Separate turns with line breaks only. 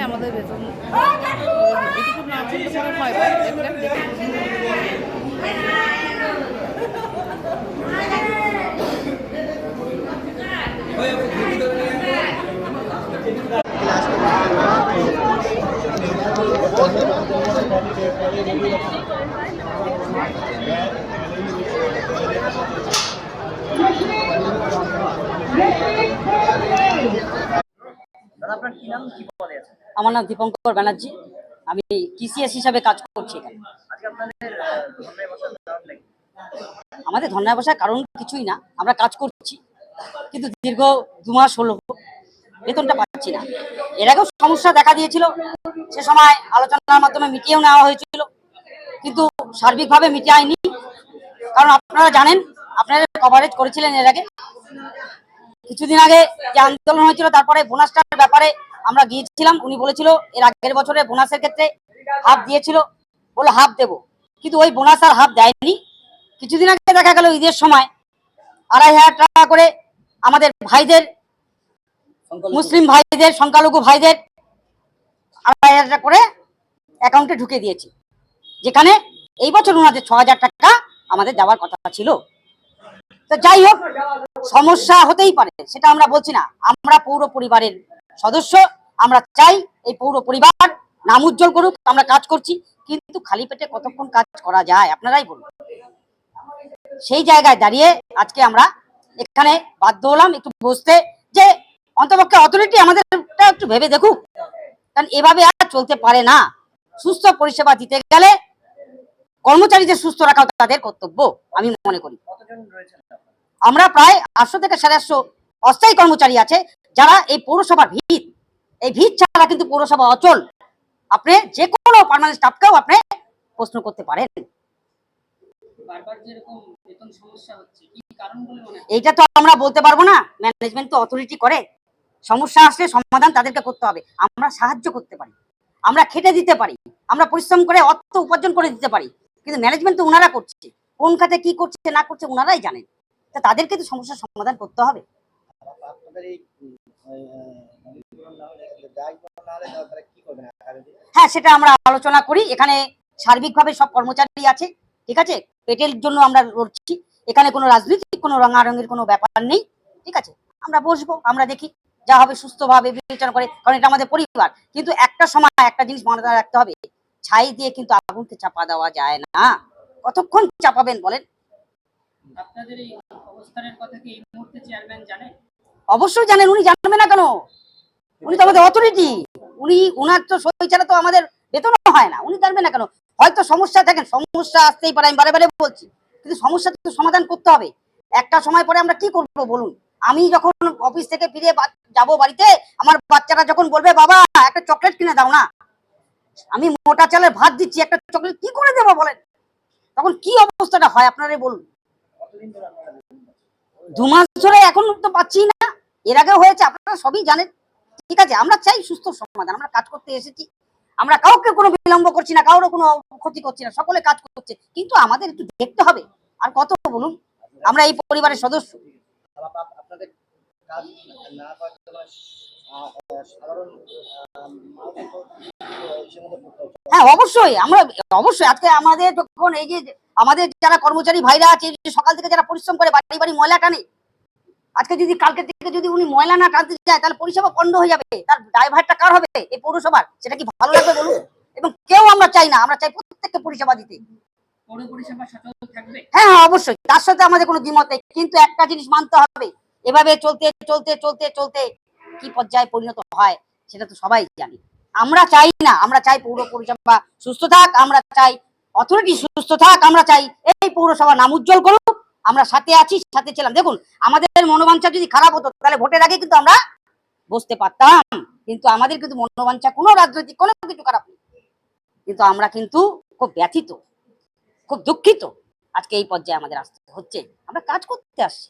তো আমাদের বেতন এটুকু না বলতে পারে হয় বা দেখলেন দেখুন।
আমার নাম দীপঙ্কর ব্যানার্জি। আমি টিসিএস হিসাবে কাজ করছি আমাদের ধর্নায় বসার কারণ কিছুই না, আমরা কাজ করছি। কিন্তু দীর্ঘ দু মাস হলো, বেতনটা পাচ্ছি না। এর আগেও সমস্যা দেখা দিয়েছিল, সে সময় আলোচনার মাধ্যমে মিটিয়েও নেওয়া হয়েছিল। কিন্তু সার্বিকভাবে মিটায়নি কারণ আপনারা জানেন, আপনারা কভারেজ করেছিলেন এর আগে। কিছুদিন আগে যে আন্দোলন হয়েছিল, তারপরে বোনাসটার ব্যাপারে আমরা গিয়েছিলাম উনি বলেছিল এর আগের বছরে বোনাসের ক্ষেত্রে হাফ দিয়েছিল। বলে হাফ দেবো। কিন্তু ওই বোনাস আর হাফ দেয়নি। কিছুদিন আগে দেখা গেল ঈদের সময় আড়াই হাজার টাকা করে আমাদের ভাইদের মুসলিম ভাইদের সংখ্যালঘু ভাইদের আড়াই হাজার টাকা করে অ্যাকাউন্টে ঢুকে দিয়েছি। যেখানে এই বছর ওনাদের ছ হাজার টাকা আমাদের দেওয়ার কথা ছিল। তো যাই হোক সমস্যা হতেই পারে সেটা আমরা বলছি না। আমরা পৌর পরিবারের সদস্য আমরা চাই এই পৌর পরিবার নাম উজ্জ্বল করুক আমরা কাজ করছি কিন্তু খালি পেটে কতক্ষণ কাজ করা যায়? আপনারাই বলুন। সেই জায়গায় দাঁড়িয়ে আজকে আমরা এখানে বাধ্য হলাম একটু বসতে যে অন্তপক্ষে অথরিটি আমাদের একটু ভেবে দেখুক। কারণ এভাবে আর চলতে পারে না। সুস্থ পরিষেবা দিতে গেলে কর্মচারীদের সুস্থ রাখা তাদের কর্তব্য আমি মনে করি। আমরা প্রায় আটশো থেকে সাড়ে আটশো অস্থায়ী কর্মচারী আছে যারা এই পৌরসভার ভিত। এই ভিত ছাড়া কিন্তু পৌরসভা অচল। আপনি যে কোনো পার্মানেন্ট স্টাফকেও আপনি প্রশ্ন করতে পারেন।
বারবার যেরকম বেতন সমস্যা হচ্ছে কি কারণ বলে
এইটা তো আমরা বলতে পারব না। ম্যানেজমেন্ট তো অথরিটি করে। সমস্যা আসলে সমাধান তাদেরকে করতে হবে। আমরা সাহায্য করতে পারি। আমরা খেটে দিতে পারি। আমরা পরিশ্রম করে অর্থ উপার্জন করে দিতে পারি। কিন্তু ম্যানেজমেন্ট তো ওনারা করছে। কোন খাতে কি করছে না করছে ওনারাই জানেন। তা তাদেরকে তো সমস্যার সমাধান করতে হবে। হ্যাঁ সেটা আমরা আলোচনা করি। এখানে সার্বিকভাবে সব কর্মচারী আছে ঠিক আছে? পেটের জন্য আমরা লড়ছি। এখানে কোনো রাজনৈতিক কোনো রঙারঙের কোনো ব্যাপার নেই ঠিক আছে? আমরা বসবো আমরা দেখি যা হবে সুস্থভাবে বিবেচনা করে কারণ এটা আমাদের পরিবার। কিন্তু একটা সময় একটা জিনিস মনে রাখতে হবে ছাই দিয়ে কিন্তু আগুনকে চাপা দেওয়া যায় না। কতক্ষণ চাপাবেন বলেন? অবশ্যই জানেন উনি জানবে না কেন? উনি তো আমাদের অথরিটি উনি, উনার তো সই ছাড়া তো আমাদের বেতন হয় না। উনি জানবে না কেন? হয়তো সমস্যা থাকেন, সমস্যা আসতেই পারে, আমি বারে বারে বলছি। কিন্তু সমস্যা তো সমাধান করতে হবে। একটা সময় পরে আমরা কি করব বলুন? আমি যখন অফিস থেকে ফিরে যাব বাড়িতে, আমার বাচ্চারা যখন বলবে, বাবা, একটা চকলেট কিনে দাও না। আমি মোটা চালের ভাত দিচ্ছি, একটা চকলেট কি করে দেবো বলেন? তখন কি অবস্থাটা হয় আপনারাই বলুন। দু মাস ধরে এখন তো পাচ্ছি না। এর আগেও হয়েছে, আপনারা সবই জানেন। ঠিক আছে, আমরা চাই সুস্থ সমাধান, আমরা কাজ করতে এসেছি। আমরা কাউকে কোনো বিলম্ব করছি না কারোর কোনো ক্ষতি করছি না, সকলে কাজ করছে। কিন্তু আমাদের একটু দেখতে হবে, আর কত বলুন? আমরা এই পরিবারের সদস্য। হ্যাঁ অবশ্যই, আমরা অবশ্যই, আজকে আমাদের যখন এই যে, আমাদের যারা কর্মচারী ভাইরা আছে সকাল থেকে যারা পরিশ্রম করে বাড়ি বাড়ি ময়লা টানে আজকে যদি কালকে থেকে যদি উনি ময়লা না টানতে যায় তাহলে পরিষেবা বন্ধ হয়ে যাবে। তার ড্রাইভারটা কার হবে? এই পৌরসভার। সেটা কি ভালো লাগবে বলুন? এবং কেউ আমরা চাই না আমরা চাই প্রত্যেককে পরিষেবা দিতে। হ্যাঁ হ্যাঁ অবশ্যই। তার সাথে আমাদের কোনো দ্বিমত নেই। কিন্তু একটা জিনিস মানতে হবে। এভাবে চলতে চলতে চলতে চলতে কি পর্যায়ে পরিণত হয় সেটা তো সবাই জানি। আমরা চাই না আমরা চাই পৌর পরিষেবা সুস্থ থাক আমরা চাই অথরিটি সুস্থ থাক আমরা চাই এই পৌরসভা নাম উজ্জ্বল করুক। আমরা সাথে আছি, সাথে ছিলাম। দেখুন, আমাদের মনোবাঞ্ছা যদি খারাপ হতো, তাহলে ভোটের আগে কিন্তু আমরা বসতে পারতাম। কিন্তু আমাদের কিন্তু মনোবাঞ্ছা কোনো রাজনৈতিক, কোনো কিছু খারাপ নেই। কিন্তু আমরা কিন্তু খুব ব্যথিত, খুব দুঃখিত। আজকে এই পর্যায়ে আমাদের আসতে হচ্ছে। আমরা কাজ করতে আসছি।